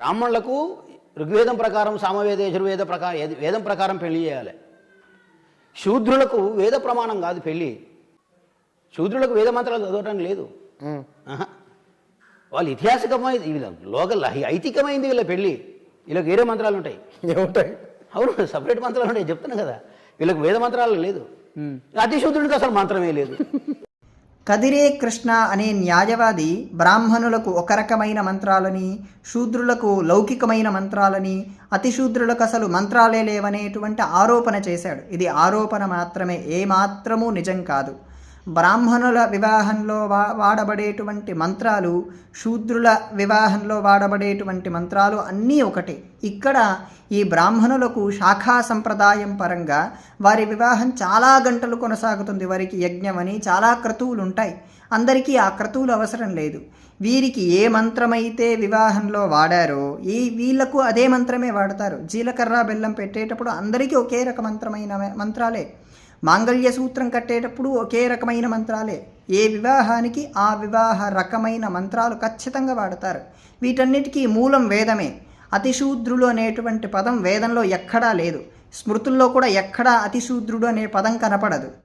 బ్రాహ్మణులకు ఋగ్వేదం ప్రకారం సామవేద యజుర్వేద ప్రకారం వేదం ప్రకారం పెళ్ళి చేయాలి. శూద్రులకు వేద ప్రమాణం కాదు పెళ్ళి శూద్రులకు వేద మంత్రాలు చదవటం లేదు. వాళ్ళు ఇతిహాసికమైంది వీళ్ళ లోకల్ ఐతికమైంది వీళ్ళ పెళ్ళి వీళ్ళకి వేరే మంత్రాలు ఉంటాయి. ఏముంటాయి? అవును సపరేట్ మంత్రాలు ఉంటాయి చెప్తున్నా కదా. వీళ్ళకి వేద మంత్రాలు లేదు. అతి శూద్రుడికి అసలు మంత్రమే లేదు. కదిరే కృష్ణ అనే న్యాయవాది బ్రాహ్మణులకు ఒక రకమైన మంత్రాలని శూద్రులకు లౌకికమైన మంత్రాలని అతిశూద్రులకు అసలు మంత్రాలే లేవనేటువంటి ఆరోపణ చేశాడు. ఇది ఆరోపణ మాత్రమే ఏమాత్రమూ నిజం కాదు. బ్రాహ్మణుల వివాహంలో వా వాడబడేటువంటి మంత్రాలు శూద్రుల వివాహంలో వాడబడేటువంటి మంత్రాలు అన్నీ ఒకటే. ఇక్కడ ఈ బ్రాహ్మణులకు శాఖా సంప్రదాయం పరంగా వారి వివాహం చాలా గంటలు కొనసాగుతుంది. వారికి యజ్ఞం అని చాలా క్రతువులు ఉంటాయి అందరికీ ఆ క్రతువులు అవసరం లేదు. వీరికి ఏ మంత్రమైతే వివాహంలో వాడారో ఈ వీళ్ళకు అదే మంత్రమే వాడతారు. జీలకర్ర బెల్లం పెట్టేటప్పుడు అందరికీ ఒకే రక మంత్రమైన మంత్రాలే. మాంగళ్య సూత్రం కట్టేటప్పుడు ఒకే రకమైన మంత్రాలే. ఏ వివాహానికి ఆ వివాహ రకమైన మంత్రాలు ఖచ్చితంగా వాడతారు. వీటన్నిటికీ మూలం వేదమే. అతిశూద్రులు అనేటువంటి పదం వేదంలో ఎక్కడా లేదు. స్మృతుల్లో కూడా ఎక్కడా అతిశూద్రుడు అనే పదం కనపడదు.